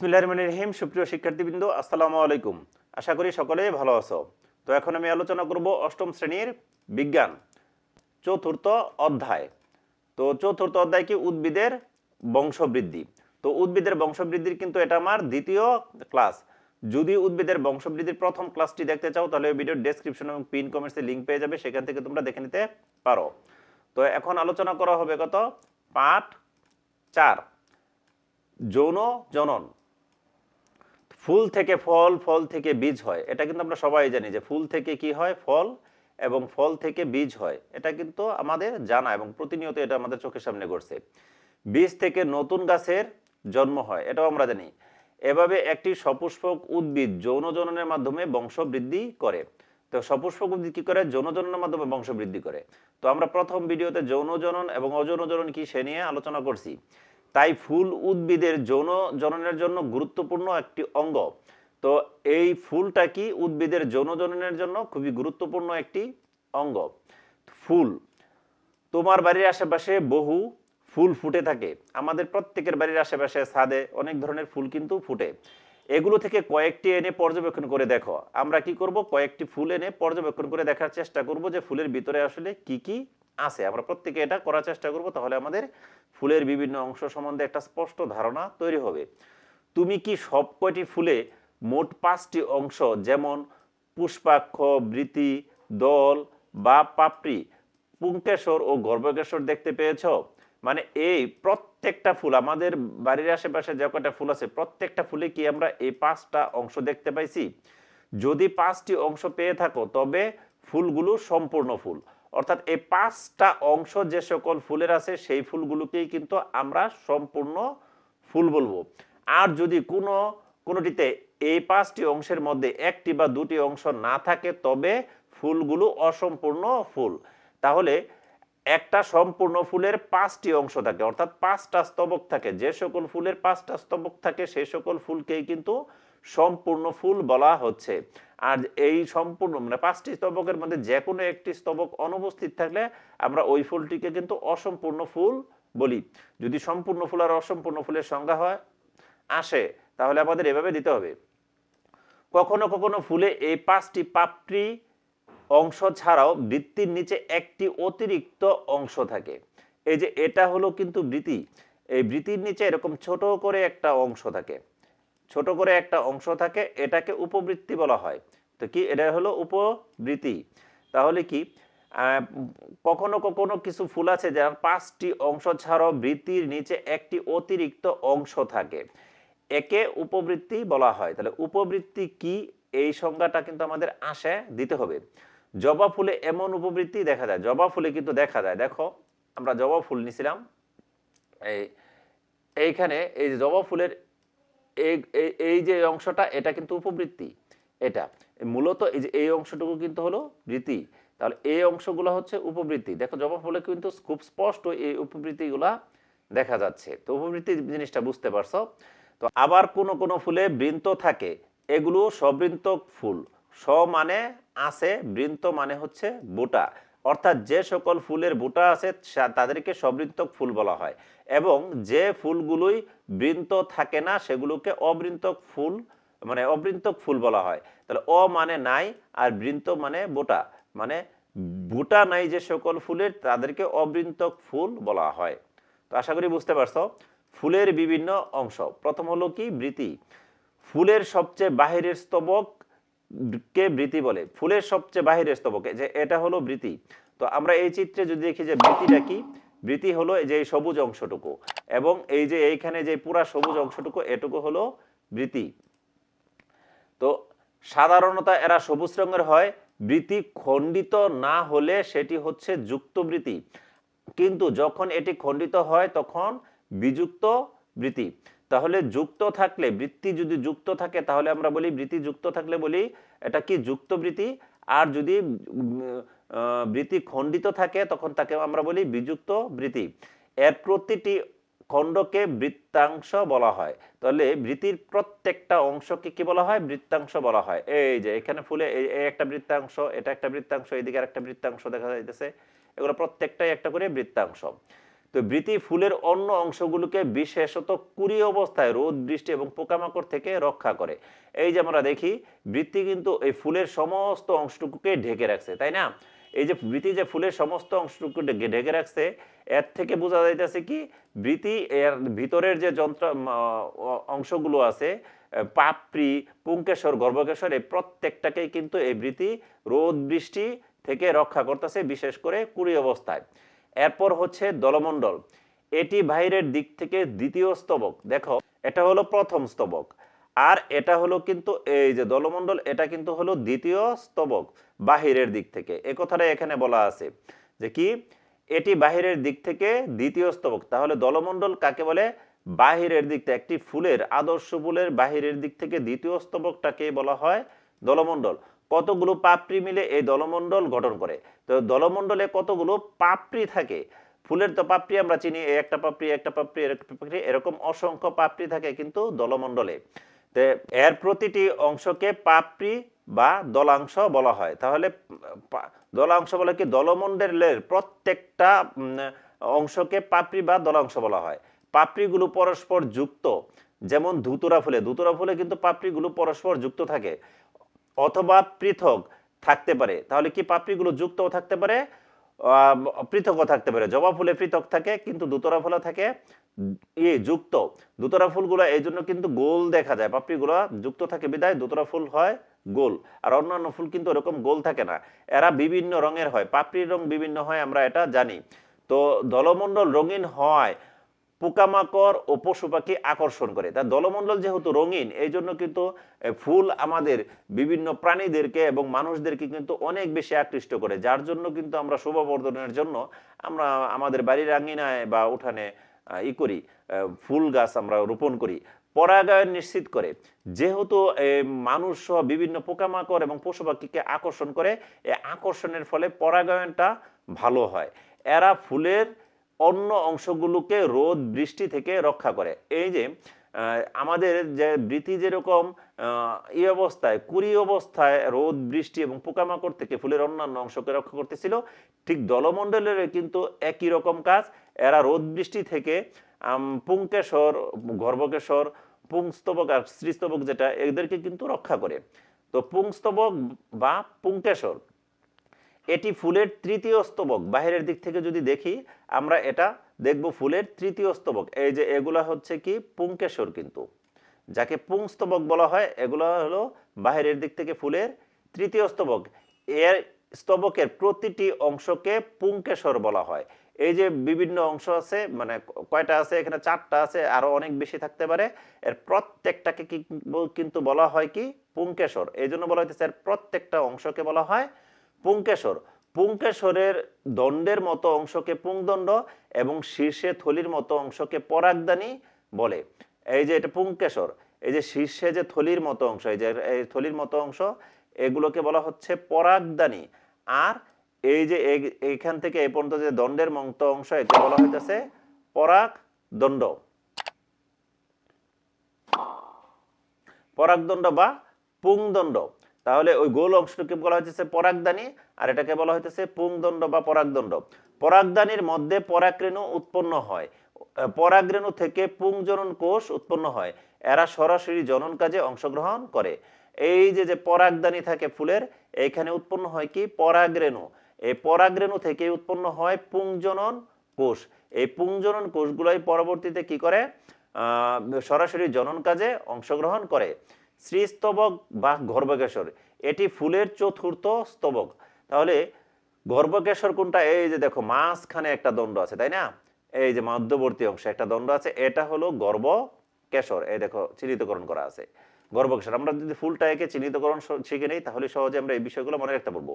বিসমিল্লাহ রহমান রহিম, সুপ্রিয় শিক্ষার্থীবৃন্দ, আসসালামু আলাইকুম। আশা করি সকলেই ভালো আছো। তো এখন আমি আলোচনা করব অষ্টম শ্রেণির বিজ্ঞান, চতুর্থ অধ্যায়। তো চতুর্থ অধ্যায় কি? উদ্ভিদের বংশবৃদ্ধি। তো উদ্ভিদের বংশবৃদ্ধির কিন্তু এটা আমার দ্বিতীয় ক্লাস। যদি উদ্ভিদের বংশবৃদ্ধির প্রথম ক্লাসটি দেখতে চাও, তাহলে ভিডিওর ডেসক্রিপশন এবং পিন কমেন্টসে লিঙ্ক পেয়ে যাবে, সেখান থেকে তোমরা দেখে নিতে পারো। তো এখন আলোচনা করা হবে কত? পাঠ চার। যৌন জনন। ফুল থেকে ফল ফল থেকে বীজ হয়। এটা কিন্তু আমরা সবাই জানি যে ফুল থেকে কি হয়? ফল এবং ফল থেকে বীজ হয়। এটা কিন্তু আমাদের জানা এবং প্রতিনিয়ত এটা আমাদের চোখের সামনে ঘটছে। বীজ থেকে নতুন গাছের জন্ম হয়, এটাও আমরা জানি। এভাবে একটি সপুষ্পক উদ্ভিদ যৌন জননের মাধ্যমে বংশ বৃদ্ধি করে। তো সপুষ্পক উদ্ভিদ কি করে? যৌন জননের মাধ্যমে বংশ বৃদ্ধি করে। তো আমরা প্রথম ভিডিওতে যৌন জনন এবং অযৌন জনন কি সে নিয়ে আলোচনা করছি। তাই ফুল উদ্ভিদের যৌন জননের জন্য গুরুত্বপূর্ণ একটি অঙ্গ। তো এই ফুলটা কি উদ্ভিদের যৌন জননের জন্য খুবই গুরুত্বপূর্ণ একটি অঙ্গ? ফুল। তোমার বাড়ির আশেপাশে বহু ফুল ফুটে থাকে। আমাদের প্রত্যেকের বাড়ির আশেপাশে ছাদে অনেক ধরনের ফুল কিন্তু ফুটে। এগুলো থেকে কয়েকটি এনে পর্যবেক্ষণ করে দেখো। আমরা কি করব? কয়েকটি ফুল এনে পর্যবেক্ষণ করে দেখার চেষ্টা করব যে ফুলের ভিতরে আসলে কি কি আছে। আমরা প্রত্যেকে এটা করার চেষ্টা করব, তাহলে আমাদের ফুলের বিভিন্ন অংশ সম্বন্ধে একটা স্পষ্ট ধারণা তৈরি হবে। তুমি কি সব কয়টি ফুলে মোট পাঁচটি অংশ, যেমন পুষ্পাক্ষ, বৃতি, দল বা পাপড়ি, পুঙ্কেশ্বর ও গর্ভকেশ্বর দেখতে পেয়েছ? মানে এই প্রত্যেকটা ফুল, আমাদের বাড়ির আশেপাশে যে কয়টা ফুল আছে, প্রত্যেকটা ফুলে কি আমরা এই পাঁচটা অংশ দেখতে পাইছি? যদি পাঁচটি অংশ পেয়ে থাকো, তবে ফুলগুলো সম্পূর্ণ ফুল। অর্থাৎ এই পাঁচটা অংশ যে সকল ফুলের আছে, সেই ফুলগুলোকেই কিন্তু আমরা সম্পূর্ণ ফুল বলব। আর যদি কোনো, কোনোটিতে এই পাঁচটি অংশের মধ্যে একটি বা দুটি অংশ না থাকে, তবে ফুলগুলো অসম্পূর্ণ ফুল। তাহলে একটা সম্পূর্ণ ফুলের পাঁচটি অংশ থাকে, অর্থাৎ পাঁচটা স্তবক থাকে। যে সকল ফুলের পাঁচটা স্তবক থাকে সেই সকল ফুলকেই কিন্তু সম্পূর্ণ ফুল বলা হচ্ছে। আর এই সম্পূর্ণ মানে পাঁচটি স্তবকের মধ্যে যে কোনো একটি স্তবক অনুপস্থিত থাকলে আমরা ওই ফুলটিকে কিন্তু অসম্পূর্ণ ফুল বলি। যদি সম্পূর্ণ ফুল আর অসম্পূর্ণ ফুলের সংজ্ঞা হয়, আসে, তাহলে আমাদের এভাবে দিতে হবে। কখনো কখনো ফুলে এই পাঁচটি পাপড়ি অংশ ছাড়াও বৃত্তির নিচে একটি অতিরিক্ত অংশ থাকে। এই যে এটা হলো কিন্তু বৃতি এই বৃতির নিচে এরকম ছোট করে একটা অংশ থাকে। ছোট করে একটা অংশ থাকে, এটাকে উপবৃত্তি বলা হয়। তো কি, এটা হলো উপবৃত্তি। তাহলে কি কখনো কখনো কিছু ফুল আছে যার পাঁচটি অংশ ছাড়াও বৃত্তির নিচে একটি অতিরিক্ত অংশ থাকে। একে উপবৃত্তি বলা হয়। তাহলে উপবৃত্তি কি? এই সংজ্ঞাটা কিন্তু আমাদের আসে, দিতে হবে। জবা ফুলে এমন উপবৃত্তি দেখা যায়। জবা ফুলে কিন্তু দেখা যায়। দেখো, আমরা জবা ফুল নিছিলাম। এই, এইখানে এই জবা ফুলের এই যে অংশটা, এটা কিন্তু উপবৃত্তি। এটা মূলত এই যে এই অংশটুকু কিন্তু হলো বৃত্তি তাহলে এই অংশগুলো হচ্ছে উপবৃত্তি। দেখো জবা ফুলে কিন্তু খুব স্পষ্ট এই উপবৃত্তিগুলা দেখা যাচ্ছে। তো উপবৃত্তি জিনিসটা বুঝতে পারছ? তো আবার কোন কোন ফুলে বৃন্ত থাকে, এগুলো সবৃন্তক ফুল। স মানে আছে, বৃন্ত মানে হচ্ছে বুটা। অর্থাৎ যে সকল ফুলের বুটা আছে তাদেরকে সবৃন্তক ফুল বলা হয়। এবং যে ফুলগুলোই বৃন্ত থাকে না, সেগুলোকে অবৃন্তক ফুল মানে অবৃন্তক ফুল বলা হয়। তাহলে অ মানে নাই আর বৃন্ত মানে বোটা। মানে বোটা নাই যে সকল ফুলের, তাদেরকে অবৃন্তক ফুল বলা হয়। তো আশা করি বুঝতে পারছ? ফুলের বিভিন্ন অংশ। প্রথম হলো কি? বৃতি। ফুলের সবচেয়ে বাহিরের স্তবক কে বৃতি বলে? ফুলের সবচেয়ে বাহিরের স্তবকে, যে এটা হলো বৃতি। তো আমরা এই চিত্রে যদি দেখি যে বৃতিটা কি? বৃতি হলো যে সবুজ অংশটুকু এবং এই যে এইখানে যে পুরা সবুজ অংশটুকু, এটুকু হলো বৃতি তো সাধারণত এরা সবুজ রঙের হয় বৃতি খণ্ডিত না হলে সেটি হচ্ছে যুক্ত বৃতি কিন্তু যখন এটি খণ্ডিত হয়, তখন বিযুক্ত বৃতি তাহলে যুক্ত থাকলে, বৃত্তি যদি যুক্ত থাকে, তাহলে আমরা বলি বৃত্তি যুক্ত থাকলে বলি এটা কি যুক্ত বৃত্তি? আর যদি বৃত্তি খণ্ডিত থাকে, তখন তাকে আমরা বলি বিযুক্ত বৃত্তি। এর প্রতিটি খণ্ডকে বৃত্তাংশ বলা হয়। তাহলে বৃত্তির প্রত্যেকটা অংশকে কি বলা হয়? বৃত্তাংশ বলা হয়। এই যে, এখানে ফুলে একটা বৃত্তাংশ, এটা একটা বৃত্তাংশ, এদিকে আর একটা বৃত্তাংশ দেখা যাইতেছে। এগুলো প্রত্যেকটাই একটা করে বৃত্তাংশ। তো বৃতি ফুলের অন্য অংশগুলোকে বিশেষত কুড়ি অবস্থায় রোদ, বৃষ্টি এবং পোকামাকড় থেকে রক্ষা করে। এই যে আমরা দেখি, বৃত্তি কিন্তু এই ফুলের সমস্ত অংশটুকুকে ঢেকে রাখছে, তাই না? এই যে বৃতি যে ফুলের সমস্ত অংশটুকু ঢেকে রাখছে, এর থেকে বোঝা যাইতেছে কি বৃতি এর ভিতরের যে যন্ত্র অংশগুলো আছে পাপড়ি, পুঙ্কেশ্বর, গর্ভকেশ্বর, এই প্রত্যেকটাকেই কিন্তু এই বৃতি রোদ, বৃষ্টি থেকে রক্ষা করতেছে, বিশেষ করে কুড়ি অবস্থায়। এরপর হচ্ছে দলমণ্ডল। এটি বাইরের দিক থেকে দ্বিতীয় স্তবক। দেখো, এটা হলো প্রথম স্তবক। আর এটা হলো কিন্তু এই যে দলমণ্ডল, এটা কিন্তু হলো দ্বিতীয় স্তবক। বাহিরের দিক থেকে। এ কথাটা এখানে বলা আছে যে কি? এটি বাহিরের দিক থেকে দ্বিতীয় স্তবক। তাহলে দলমণ্ডল কাকে বলে? বাহিরের দিক থেকে। একটি ফুলের আদর্শ ফুলের বাহিরের দিক থেকে দ্বিতীয় স্তবকটাকে বলা হয় দলমণ্ডল। কতগুলো পাপড়ি মিলে এই দলমণ্ডল গঠন করে? তো দলমণ্ডলে কতগুলো পাপড়ি থাকে? ফুলের তো পাপড়ি আমরা চিনি একটা পাপড়ি একটা পাপড়ি একটা পাপড়ি, এরকম অসংখ্য পাপড়ি থাকে কিন্তু দলমণ্ডলে। তে এর প্রতিটি অংশকে পাপড়ি বা দলাংশ বলা হয়। তাহলে দলাংশ বলে কি? দলমণ্ডলের প্রত্যেকটা অংশকে পাপড়ি বা দলাংশ বলা হয়। পাপড়িগুলো পরস্পর যুক্ত। যেমন ধুতুরা ফুলে ধুতুরা ফুলে কিন্তু পাপড়িগুলো পরস্পর যুক্ত থাকে। অথবা পৃথক থাকতে পারে। তাহলে কি পাপড়িগুলো যুক্তও থাকতে পারে? পৃথকও থাকতে পারে। জবা ফুলে পৃথক থাকে, কিন্তু দুতরা ফুলে থাকে। ইয়ে যুক্ত। দুতরা ফুলগুলো, এই জন্য কিন্তু গোল দেখা যায়। পাপড়িগুলো যুক্ত থাকে। বিদায় দুতরা ফুল হয় গোল। আর অন্যান্য ফুল কিন্তু ওরকম গোল থাকে না। এরা বিভিন্ন রঙের হয়। পাপড়ির রং বিভিন্ন হয়, আমরা এটা জানি। তো দলমণ্ডল রঙিন হয়, পোকামাকড় ও পশু পাখি আকর্ষণ করে। তা দলমণ্ডল যেহেতু রঙিন, এই জন্য কিন্তু ফুল আমাদের বিভিন্ন প্রাণীদেরকে এবং মানুষদেরকে কিন্তু অনেক বেশি আকৃষ্ট করে। যার জন্য কিন্তু আমরা শোভাবর্ধনের জন্য আমরা আমাদের বাড়ির আঙ্গিনায় বা উঠানে ই করি ফুল গাছ আমরা রোপণ করি। পরাগায়ন নিশ্চিত করে। যেহেতু মানুষ সহ বিভিন্ন পোকামাকড় এবং পশু পাখিকে আকর্ষণ করে এই আকর্ষণের ফলে পরাগায়নটা ভালো হয়। এরা ফুলের অন্য অংশগুলোকে রোদ, বৃষ্টি থেকে রক্ষা করে। এই যে আমাদের যে বৃতি যেরকম এই অবস্থায়, কুড়ি অবস্থায় রোদ, বৃষ্টি এবং পোকামাকড় থেকে ফুলের অন্যান্য অংশকে রক্ষা করতেছিল, ঠিক দলমণ্ডলের কিন্তু একই রকম কাজ। এরা রোদ, বৃষ্টি থেকে আম, পুংকেশর গর্ভকেশর পুংস্তবক আর স্ত্রীস্তবক যেটা এদেরকে কিন্তু রক্ষা করে। তো পুংস্তবক বা পুংকেশর এটি ফুলের তৃতীয় স্তবক। বাইরের দিক থেকে যদি দেখি আমরা এটা দেখব ফুলের তৃতীয় স্তবক। এই যে এগুলা হচ্ছে কি? পুংকেশর কিন্তু। যাকে পুংস্তবক বলা হয় এগুলো হলো বাইরের দিক থেকে ফুলের তৃতীয় স্তবক। এর স্তবকের প্রতিটি অংশকে পুংকেশর বলা হয়। এই যে বিভিন্ন অংশ আছে মানে কয়টা আছে, এখানে চারটা আছে, আরও অনেক বেশি থাকতে পারে। এর প্রত্যেকটাকে কিন্তু বলা হয় কি? পুংকেশর। এই জন্য বলা হইতেছে এর প্রত্যেকটা অংশকে বলা হয় পুংকেশর। পুংকেশরের দণ্ডের মতো অংশকে পুংদণ্ড এবং শীর্ষে থলির মতো অংশকে পরাগদানি বলে। এই যে এটা পুংকেশর, এই যে শীর্ষে যে থলির মতো অংশ, এই যে, এই থলির মতো অংশ, এগুলোকে বলা হচ্ছে পরাগদানি। আর এই যে এই- এইখান থেকে এই পর্যন্ত যে দণ্ডের মতো অংশ একে বলা হইতেছে পরাগ দণ্ড। পরাগদণ্ড বা পুংদণ্ড তাহলে ওই গোল অংশটাকে বলা হইতেছে পরাগদানি, আর এটাকে বলা হইতেছে পুংদণ্ড বা পরাগদণ্ড পরাগদানির মধ্যে পরাগরেণু উৎপন্ন হয়। পরাগরেণু থেকে পুংজনন কোষ উৎপন্ন হয়। এরা সরাসরি জনন কাজে অংশগ্রহণ করে। এই যে যে পরাগদানি থাকে ফুলের, এইখানে উৎপন্ন হয় কি? পরাগরেণু এই পরাগরেণু থেকে উৎপন্ন হয় পুংজনন কোষ। এই পুংজনন কোষগুলোই পরবর্তীতে কি করে? সরাসরি জনন কাজে অংশগ্রহণ করে। শ্রীস্তবক বা গর্ভকেশর, এটি ফুলের চতুর্থ স্তবক। তাহলে গর্ভকেশর কোনটা? এই যে দেখো, মাঝখানে একটা দণ্ড আছে, তাই না? এই যে মধ্যবর্তী অংশে একটা দণ্ড আছে, এটা হলো গর্ভকেশর। এই দেখো, চিহ্নিতকরণ করা আছে। গর্ভকেশর, আমরা যদি ফুলটা একে চিহ্নিতকরণ শিখে নেই, তাহলে সহজে আমরা এই বিষয়গুলো মনে রাখতে পারব।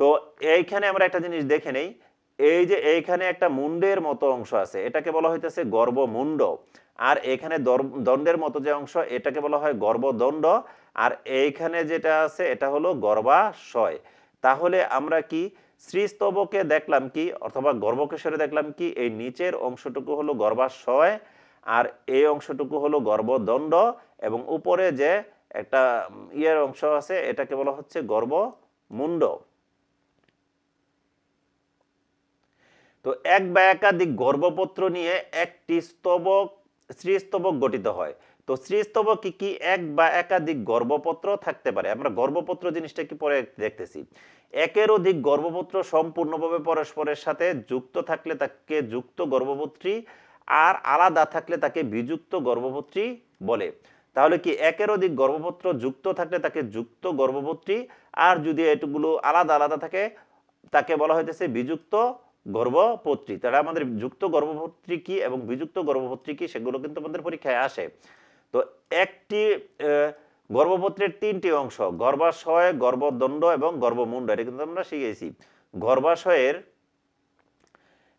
তো এইখানে আমরা একটা জিনিস দেখে নেই। এই যে এইখানে একটা মুন্ডের মতো অংশ আছে, এটাকে বলা হইতেছে গর্ভমুণ্ড। আর এখানে দণ্ডের মতো যে অংশ, এটাকে বলা হয় গর্ভদণ্ড। আর এইখানে যেটা আছে, এটা হলো গর্ভাশয়। তাহলে আমরা কি শ্রীস্তবকে দেখলাম কি, অথবা গর্ভকেশরে দেখলাম কি, এই নিচের অংশটুকু হলো গর্ভাশয়, আর এই অংশটুকু হলো গর্ভদণ্ড, এবং উপরে যে একটা ইয়ের অংশ আছে, এটাকে বলা হচ্ছে গর্ভমুণ্ড। তো এক বা একাধিক গর্ভপত্র নিয়ে একটি স্তবক, শ্রীস্তবক গঠিত হয়। তো শ্রীস্তবক কি কি এক বা একাধিক গর্ভপত্র থাকতে পারে? আমরা গর্ভপত্র জিনিসটা কি পরে দেখতেছি। একের অধিক গর্ভপত্র সম্পূর্ণভাবে পরস্পরের সাথে যুক্ত থাকলে তাকে যুক্ত গর্ভপত্রী, আর আলাদা থাকলে তাকে বিযুক্ত গর্ভপত্রী বলে। তাহলে কি একের অধিক গর্ভপত্র যুক্ত থাকলে তাকে যুক্ত গর্ভপত্রী, আর যদি এটুগুলো আলাদা আলাদা থাকে, তাকে বলা হইতেছে বিযুক্ত গর্ভপত্রী, তারা আমাদের যুক্ত গর্ভপত্রী কি এবং বিযুক্ত গর্ভপত্রী কি সেগুলো কিন্তু আমাদের পরীক্ষায় আসে। তো একটি গর্ভপত্রের তিনটি অংশ, গর্ভাশয়, গর্ভদণ্ড এবং গর্ভমুণ্ড এটা কিন্তু আমরা শিখেছি। গর্ভাশয়ের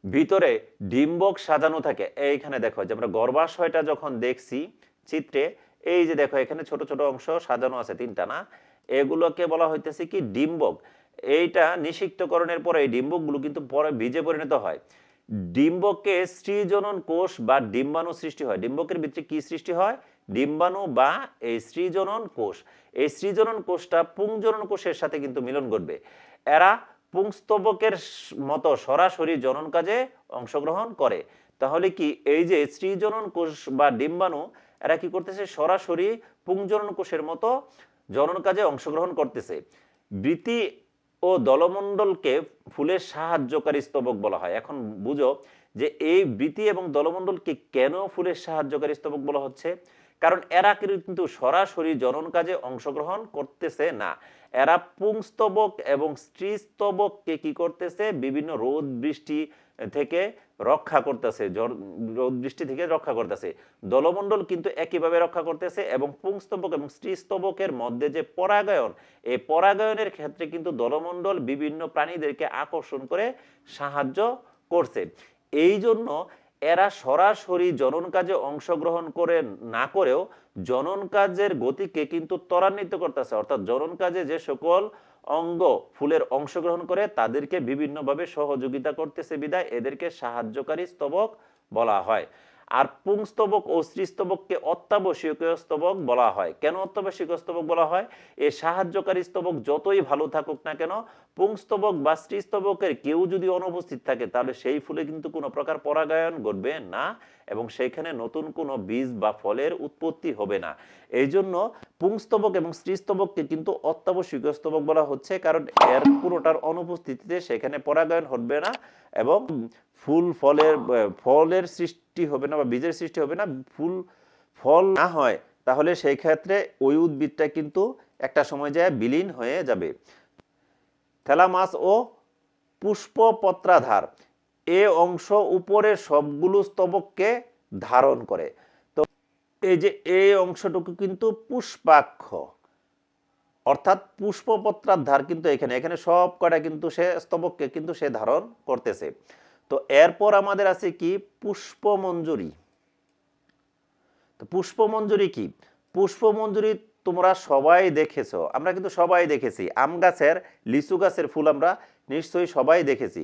ভিতরে ডিম্বক সাজানো থাকে। এইখানে দেখো যে আমরা গর্ভাশয়টা যখন দেখছি চিত্রে, এই যে দেখো এখানে ছোট ছোট অংশ সাজানো আছে তিনটা না, এগুলোকে বলা হইতেছে কি ডিম্বক। এইটা নিষিক্তকরণের পরে এই ডিম্বকগুলো কিন্তু পরে বীজে পরিণত হয়। ডিম্বকে সৃজনন কোষ বা ডিম্বাণু সৃষ্টি হয়। ডিম্বকের ভিতরে কি সৃষ্টি হয়? ডিম্বাণু বা এই সৃজনন কোষ। এই সৃজনন কোষটা পুংজনন কোষের সাথে কিন্তু মিলন ঘটবে। এরা পুংস্তবকের মতো সরাসরি জনন কাজে অংশগ্রহণ করে। তাহলে কি এই যে স্ত্রীজনন কোষ বা ডিম্বাণু, এরা কি করতেছে? সরাসরি পুংজনন কোষের মতো জনন কাজে অংশগ্রহণ করতেছে। বৃতি ও দলমণ্ডলকে ফুলের সাহায্যকারী স্তবক বলা হয়। এখন বুঝো যে এই বৃতি এবং দলমণ্ডলকে কেন ফুলের সাহায্যকারী স্তবক বলা হচ্ছে? কারণ এরা কিন্তু সরাসরি জনন কাজে অংশগ্রহণ করতেছে না। এরা পুংস্তবক এবং স্ত্রীস্তবককে কি করতেছে? বিভিন্ন রোদ বৃষ্টি থেকে রক্ষা করতেছে রোদ বৃষ্টি থেকে রক্ষা করতেছে। দলমণ্ডল কিন্তু একইভাবে রক্ষা করতেছে এবং পুংস্তবক এবং স্ত্রীস্তবকের মধ্যে যে পরাগায়ন, এই পরাগায়নের ক্ষেত্রে কিন্তু দলমণ্ডল বিভিন্ন প্রাণীদেরকে আকর্ষণ করে সাহায্য করছে। এই জন্য এরা সরাসরি জনন কাজে অংশগ্রহণ করে না করেও জনন কাজের গতিকে কিন্তু ত্বরান্বিত করতেছে। অর্থাৎ জনন কাজে যে সকল অঙ্গ ফুলের অংশগ্রহণ করে তাদেরকে বিভিন্নভাবে সহযোগিতা করতেছে বিদায়। এদেরকে সাহায্যকারী স্তবক বলা হয়। আর পুংস্তবক ও স্ত্রীস্তবককে অত্যাবশ্যকীয় স্তবক বলা হয়। কেন অত্যাবশ্যকীয় স্তবক বলা হয়? এই সাহায্যকারী স্তবক যতই ভালো থাকুক না কেন, পুংস্তবক বা স্ত্রীস্তবকের কেউ যদি অনুপস্থিত থাকে, তাহলে সেই ফুলে কিন্তু কোনো প্রকার পরাগায়ন ঘটবে না এবং সেখানে নতুন কোনো বীজ বা ফলের উৎপত্তি হবে না। এই জন্য পুংস্তবক এবং স্ত্রীস্তবককে কিন্তু অত্যাবশ্যকীয় স্তবক বলা হচ্ছে, কারণ এর পুরোটার অনুপস্থিতিতে সেখানে পরাগায়ন ঘটবে না। এবং ফুল ফলের ফলের সৃষ্টি হবে না বা বীজের সৃষ্টি হবে না, ফুল, ফল না হয়, তাহলে সেই ক্ষেত্রে ওই উদ্ভিদটা কিন্তু একটা সময় যায় বিলীন হয়ে যাবে। থ্যালামাস ও পুষ্পপত্রাধার, এ অংশ উপরের সবগুলো স্তবককে ধারণ করে। তো এই যে এই অংশটুকু কিন্তু পুষ্পাক্ষ। অর্থাৎ পুষ্পপত্রাধার কিন্তু এখানে এখানে সব কটা কিন্তু সে স্তবককে কিন্তু সে ধারণ করতেছে। তো এরপর আমাদের আছে কি? পুষ্পমঞ্জুরি। তো পুষ্পমঞ্জুরি কি? পুষ্পমঞ্জুরি তোমরা সবাই দেখেছ, আমরা কিন্তু সবাই দেখেছি। আম গাছের, লিচু গাছের ফুল আমরা নিশ্চয়ই সবাই দেখেছি।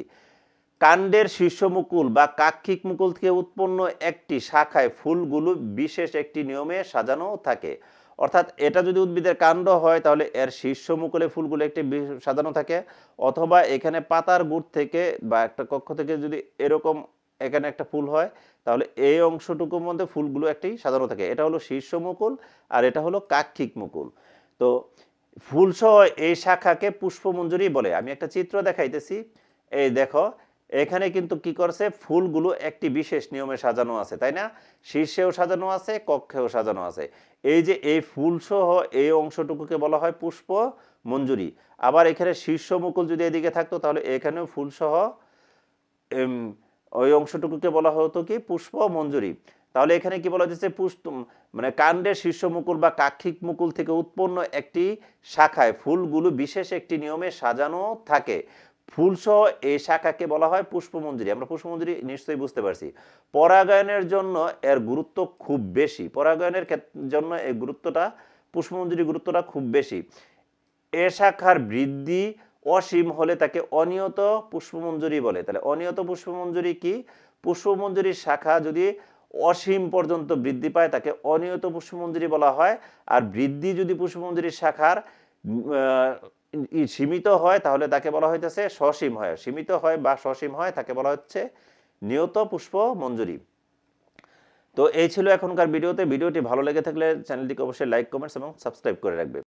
কাণ্ডের শীর্ষমুকুল বা কাক্ষিক মুকুল থেকে উৎপন্ন একটি শাখায় ফুলগুলো বিশেষ একটি নিয়মে সাজানো থাকে। অর্থাৎ এটা যদি উদ্ভিদের কাণ্ড হয়, তাহলে এর শীর্ষ মুকুলে ফুলগুলো একটি সাজানো থাকে। অথবা এখানে পাতার গুড় থেকে বা একটা কক্ষ থেকে যদি এরকম এখানে একটা ফুল হয়, তাহলে এই অংশটুকুর মধ্যে ফুলগুলো একটি সাজানো থাকে। এটা হলো শীর্ষ মুকুল আর এটা হলো কাক্ষিক মুকুল। তো ফুলসহ এই শাখাকে পুষ্পমঞ্জুরি বলে। আমি একটা চিত্র দেখাইতেছি। এই দেখো এখানে কিন্তু কি করছে? ফুলগুলো একটি বিশেষ নিয়মে সাজানো আছে, তাই না? শীর্ষেও সাজানো আছে, কক্ষেও সাজানো আছে। এই যে এই ফুলসহ এই অংশটুকুকে বলা হয় পুষ্প মঞ্জুরি। আবার এখানে শীর্ষ মুকুল যদি এদিকে থাকতো, তাহলে এখানেও ফুলসহ ওই অংশটুকুকে বলা হতো কি? পুষ্প মঞ্জুরি। তাহলে এখানে কি বলা যাচ্ছে পুষ্প মানে কাণ্ডের শীর্ষ মুকুল বা কাক্ষিক মুকুল থেকে উৎপন্ন একটি শাখায় ফুলগুলো বিশেষ একটি নিয়মে সাজানো থাকে। ফুলসহ এই শাখাকে বলা হয় পুষ্পমঞ্জুরি আমরা পুষ্পমঞ্জুরি নিশ্চয়ই বুঝতে পারছি। পরাগায়নের জন্য এর গুরুত্ব খুব বেশি। পরাগায়নের জন্য এই গুরুত্বটা পুষ্পমঞ্জুরি গুরুত্বটা খুব বেশি। এ শাখার বৃদ্ধি অসীম হলে তাকে অনিয়ত পুষ্পমঞ্জুরি বলে। তাহলে অনিয়ত পুষ্পমঞ্জুরি কি? পুষ্পমঞ্জুরির শাখা যদি অসীম পর্যন্ত বৃদ্ধি পায়, তাকে অনিয়ত পুষ্পমঞ্জুরি বলা হয়। আর বৃদ্ধি যদি পুষ্পমঞ্জুরির শাখার সীমিত হয় তাহলে তাকে বলা হইতেছে সসীম হয়। সীমিত হয় বা সসীম হয় তাকে বলা হচ্ছে নিয়ত পুষ্প মঞ্জুরি। তো এই ছিল এখনকার ভিডিওতে। ভিডিওটি ভালো লেগে থাকলে চ্যানেলটিকে অবশ্যই লাইক, কমেন্টস এবং সাবস্ক্রাইব করে রাখবে।